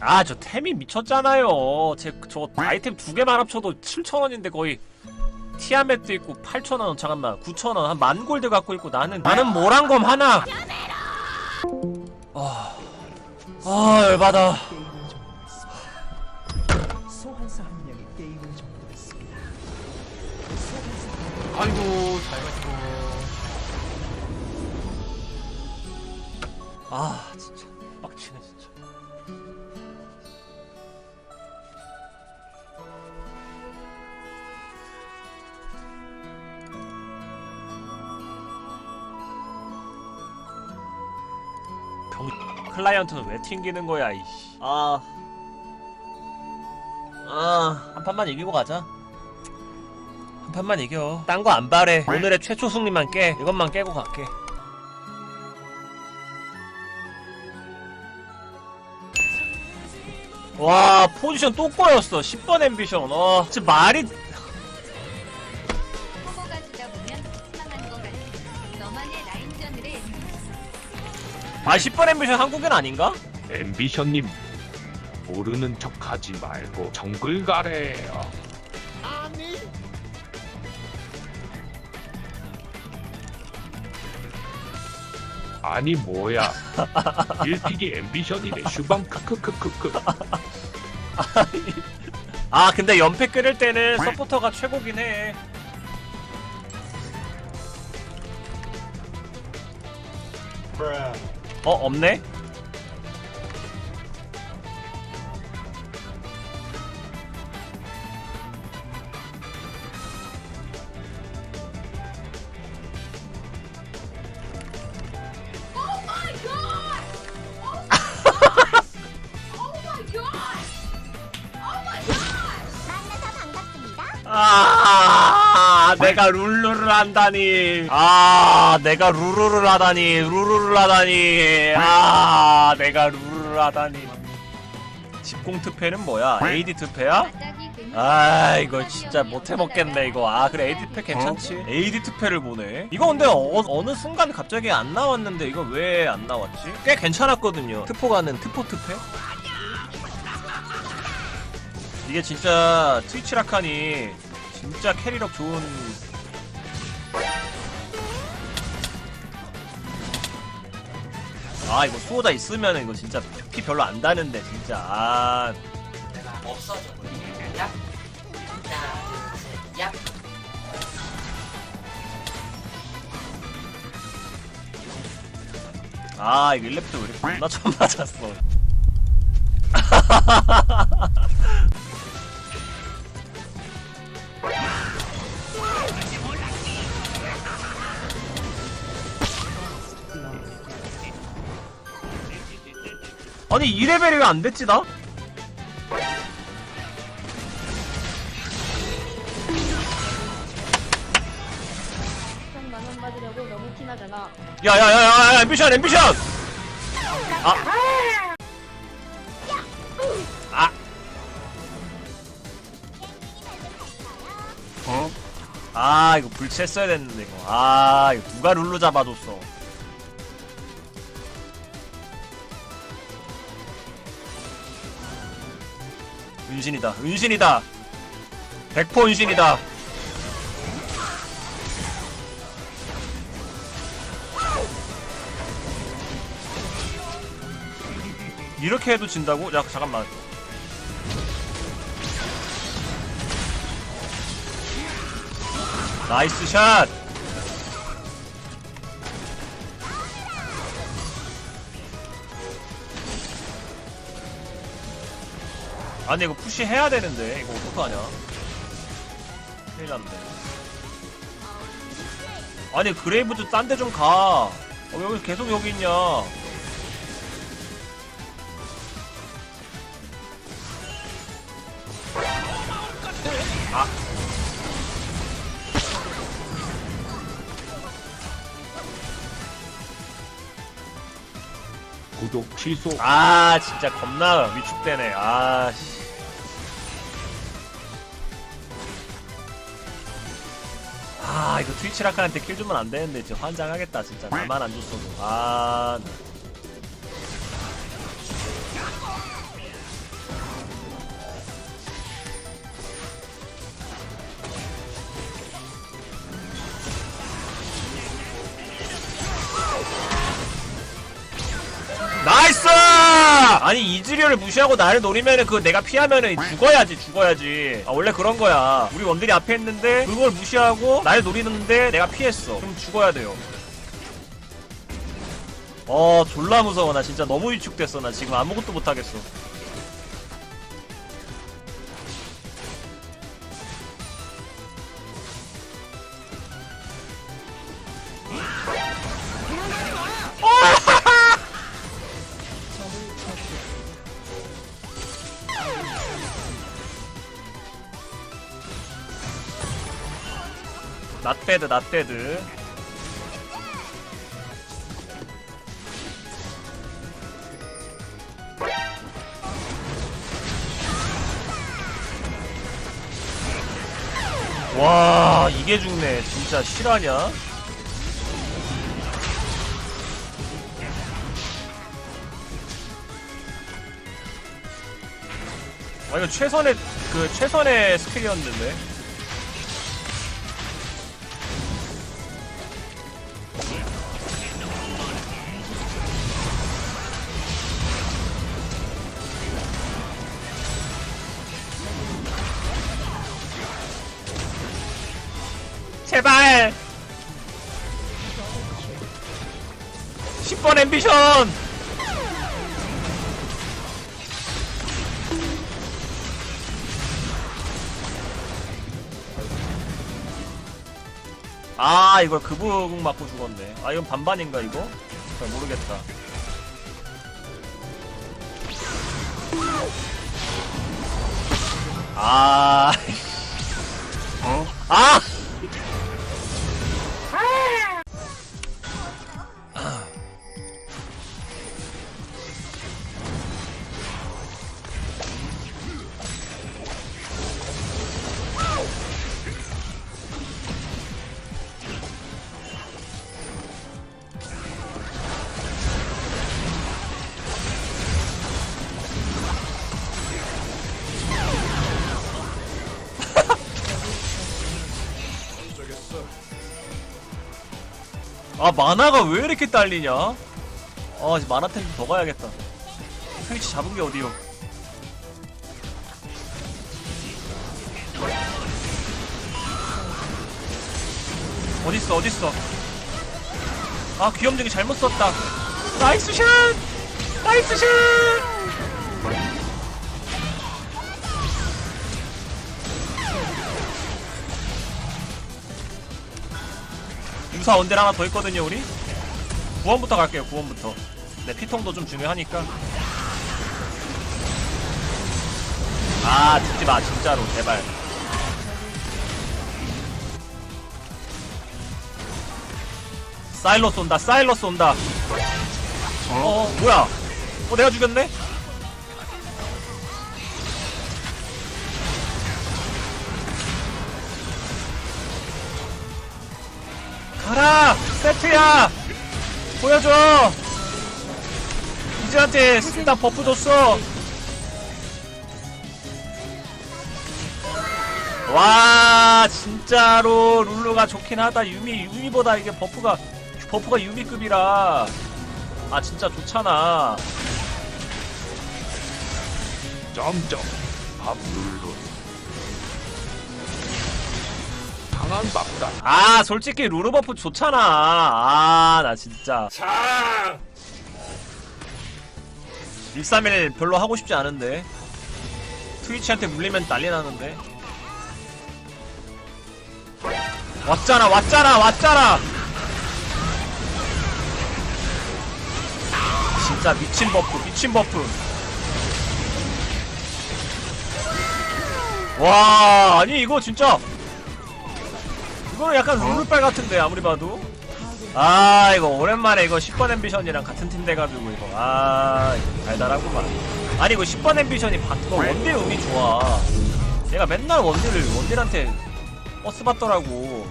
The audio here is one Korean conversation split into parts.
아 저 템이 미쳤잖아요. 제 저 아이템 두 개만 합쳐도 7천원인데 거의 티아멧도 있고 8천원 잠깐만 9천원 한 만 골드 갖고 있고 나는 나는 모란검 하나. 아, 아 열받아. 아이고 잘 가시고. 아 병 클라이언트는 왜 튕기는 거야 이씨. 아... 아... 한 판만 이기고 가자. 한 판만 이겨. 딴 거 안 바래. 오늘의 최초 승리만 깨. 이것만 깨고 갈게. 와 포지션 또 꼬였어. 10번 앰비션. 어 진짜 말이 아 10번 앰비션 한국인 아닌가? 앰비션님 모르는 척 하지 말고 정글 가래요. 아니. 뭐야. 1픽이 앰비션이래. 슈방 크크크크크. 아 근데 연패 끓일 때는 서포터가 최고긴 해 어 없네? 아, 내가 룰루를 한다니. 아, 내가 루루를 하다니. 루루를 하다니. 아, 내가 루루를 하다니. 집공 특패는 뭐야? AD 괜히 아, 이거 진짜 못해 먹겠네 이거. 아, 그래 AD 특패 괜찮지? AD 특패를 보네. 이거 근데 어, 어느 순간 갑자기 안 나왔는데 이거 왜 안 나왔지? 꽤 괜찮았거든요. 트포 가는 트포 특패? 이게 진짜 트위치 라칸이 진짜 캐리력 좋은 아 이거 수호자 있으면 이거 진짜 피 별로 안 다는데 진짜 아 없어져 버리네. 얍. 하나, 둘, 셋, 얍. 아 이거 1렙트 왜 이렇게 겁나 처음 맞았어 아니 2레벨이 왜 안 됐지 나? 만원 받으려고 너무 티나잖아. 야야야야 앰비션 앰비션 아 아. 어? 아 이거 불치했어야 됐는데 이거 아 이거 누가 룰루 잡아줬어 은신이다. 은신이다. 백포 은신이다. 이렇게 해도 진다고? 야 잠깐만. 나이스 샷 아니 이거 푸시 해야 되는데. 이거 어떡하냐. 큰일 났네. 아니 그레이브도 딴데 좀가. 어, 여기 계속 여기 있냐. 구독 취소 아 진짜 겁나 위축되네. 아 씨. 아 이거 트위치 라칸한테 킬 주면 안 되는데 진짜 환장하겠다 진짜. 나만 안 줬어도. 아 아니 이즈리얼을 무시하고 나를 노리면은 그거 내가 피하면은 죽어야지 죽어야지. 아 원래 그런 거야. 우리 원딜이 앞에 있는데 그걸 무시하고 날 노리는데 내가 피했어. 그럼 죽어야 돼요. 어 졸라 무서워. 나 진짜 너무 위축됐어. 나 지금 아무것도 못하겠어 낫배드 낫배드 와 이게 죽네. 진짜 실화냐? 아 이거 최선의 그 최선의 스킬이었는데 제발 10번 앰비션 아 이걸 그북 맞고 죽었네 아 이건 반반인가 이거? 잘 모르겠다 아 어? 아! 아 만화가 왜 이렇게 딸리냐? 아 이제 만화템 좀더 가야겠다. 트위치 잡은 게 어디요? 어딨어 어딨어? 아 귀염둥이 잘못 썼다. 나이스 샷 나이스 샷 유사 원딜 하나 더 있거든요 우리. 구원부터 갈게요 구원부터. 네 피통도 좀 중요하니까. 아 죽지마 진짜로 제발. 사일러스 온다 사일러스 온다. 어 뭐야? 어 내가 죽였네 가라 세트야. 보여줘. 이즈한테 일단 버프 줬어. 와 진짜로 룰루가 좋긴 하다. 유미 유미보다 이게 버프가 버프가 유미급이라. 아 진짜 좋잖아. 점점 밥룰로 강한 밥다. 아 솔직히 룰루 버프 좋잖아. 아 나 진짜. 131 별로 하고 싶지 않은데. 트위치한테 물리면 난리 나는데. 왔잖아 왔잖아 왔잖아! 진짜 미친 버프 미친 버프. 와 아니 이거 진짜 이거는 약간 룰루빨 같은데 아무리 봐도. 아 이거 오랜만에 이거 10번 앰비션이랑 같은 팀 돼가지고 이거. 아 이거 달달하구만. 아니 이거 10번 앰비션이 바꿔 원딜 운이 좋아. 얘가 맨날 원딜을 원딜한테 버스 받더라고.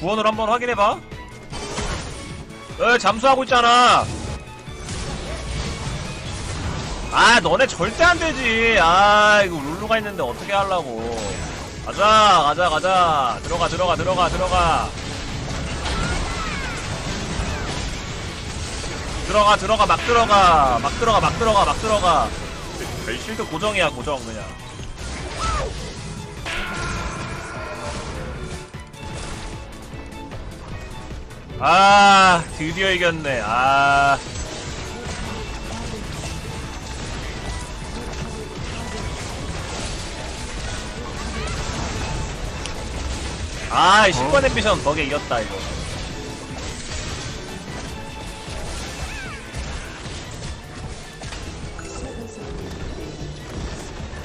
구원을 한번 확인해봐. 에 잠수하고 있잖아. 아 너네 절대 안 되지. 아 이거 룰루가 있는데 어떻게 하려고 가자 가자 가자. 들어가 들어가 들어가 들어가. 들어가 들어가 막 들어가. 막 들어가 막 들어가 막 들어가. 벨실드 고정이야 고정 그냥. 아 드디어 이겼네. 아 아, 10번 앰비션 덕에 이겼다, 이거.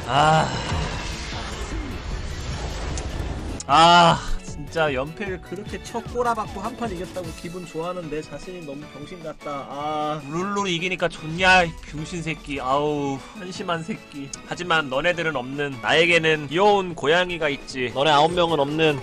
아. 아, 진짜 연패를 그렇게 쳐 꼬라박고 한 판 이겼다고 기분 좋아하는 내 자신이 너무 병신 같다. 아, 룰루를 이기니까 좋냐, 이 병신 새끼. 아우, 한심한 새끼. 하지만 너네들은 없는, 나에게는 귀여운 고양이가 있지. 너네 아홉 명은 없는